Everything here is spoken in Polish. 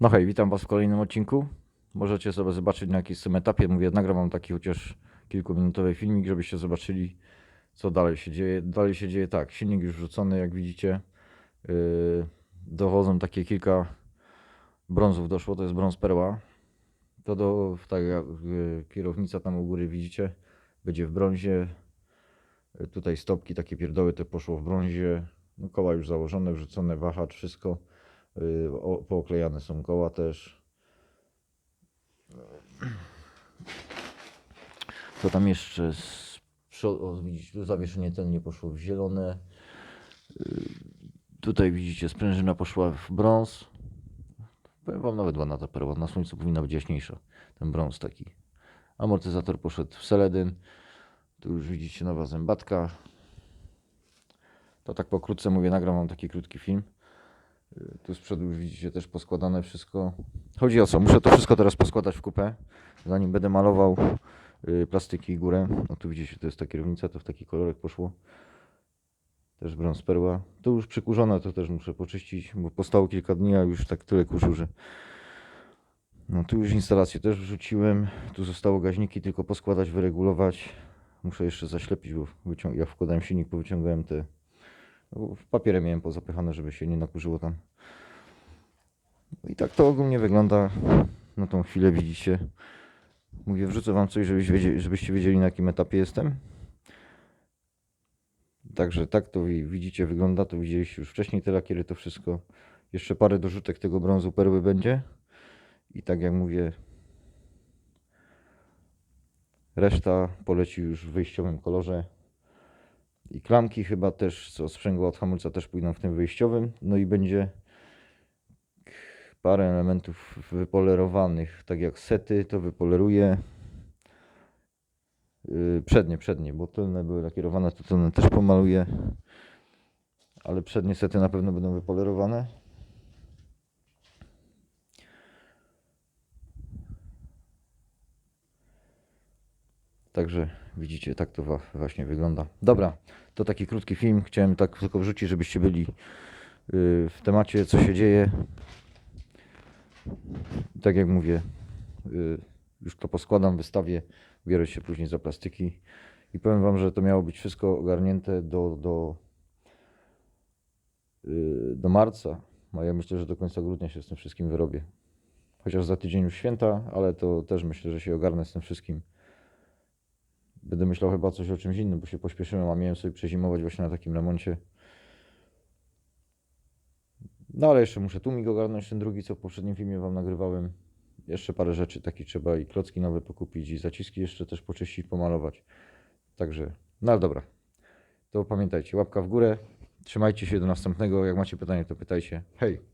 No hej, witam Was w kolejnym odcinku. Możecie sobie zobaczyć na jakimś etapie. Mówię, nagram Wam taki chociaż kilkuminutowy filmik, żebyście zobaczyli, co dalej się dzieje. Dalej się dzieje tak, silnik już wrzucony, jak widzicie. Yy, dochodzą takie kilka brązów doszło, to jest brąz perła. To do, tak jak yy, kierownica tam u góry widzicie, będzie w brązie. Yy, Tutaj stopki, takie pierdoły, to poszło w brązie. No, koła już założone, wrzucone, wahacz, wszystko. O- Pooklejane są koła też. Co tam jeszcze? Z przodu, o, widzicie, zawieszenie ten nie poszło w zielone. Yy, Tutaj widzicie, sprężyna poszła w brąz. Powiem wam nawet ładna ta perła. Na słońcu powinna być jaśniejsza. Ten brąz taki. Amortyzator poszedł w seledyn. Tu już widzicie nowa zębatka. To tak pokrótce mówię, nagram wam taki krótki film. Tu z przodu widzicie też poskładane wszystko. Chodzi o co? Muszę to wszystko teraz poskładać w kupę, zanim będę malował y, plastyki i górę. No tu widzicie, to jest ta kierownica, to w taki kolorek poszło. Też brąz perła. To już przykurzone, to też muszę poczyścić, bo postało kilka dni, a już tak tyle kurzu, że... No tu już instalację też wrzuciłem. Tu zostało gaźniki tylko poskładać, wyregulować. Muszę jeszcze zaślepić, bo wycią- jak wkładałem silnik, powyciągałem te w papierem miałem pozapychane, żeby się nie nakurzyło tam. No I tak to ogólnie wygląda na tą chwilę, widzicie. Mówię, wrzucę wam coś, żebyś wiedzieli, żebyście wiedzieli na jakim etapie jestem. Także tak to wi- widzicie, wygląda. To widzieliście już wcześniej te lakiery, to wszystko. Jeszcze parę dorzutek tego brązu perły będzie. I tak jak mówię, reszta poleci już w wyjściowym kolorze. I klamki chyba też, co sprzęgło od hamulca też pójdą w tym wyjściowym. No i będzie parę elementów wypolerowanych, tak jak sety to wypoleruję. Yy, Przednie, przednie, bo tylne były lakierowane, to tylne też pomaluję. Ale przednie sety na pewno będą wypolerowane. Także widzicie, tak to właśnie wygląda. Dobra, to taki krótki film. Chciałem tak tylko wrzucić, żebyście byli yy, w temacie, co się dzieje. Tak jak mówię, yy, już to poskładam, wystawię, biorę się później za plastyki i powiem Wam, że to miało być wszystko ogarnięte do, do, yy, do marca. A ja myślę, że do końca grudnia się z tym wszystkim wyrobię. Chociaż za tydzień już święta, ale to też myślę, że się ogarnę z tym wszystkim. Będę myślał chyba coś o czymś innym, bo się pośpieszyłem, a miałem sobie przezimować właśnie na takim remoncie. No ale jeszcze muszę tłumik ogarnąć, ten drugi, co w poprzednim filmie Wam nagrywałem. Jeszcze parę rzeczy takich trzeba i klocki nowe pokupić i zaciski jeszcze też poczyścić, pomalować. Także, no ale dobra. To pamiętajcie, łapka w górę. Trzymajcie się do następnego. Jak macie pytanie, to pytajcie. Hej!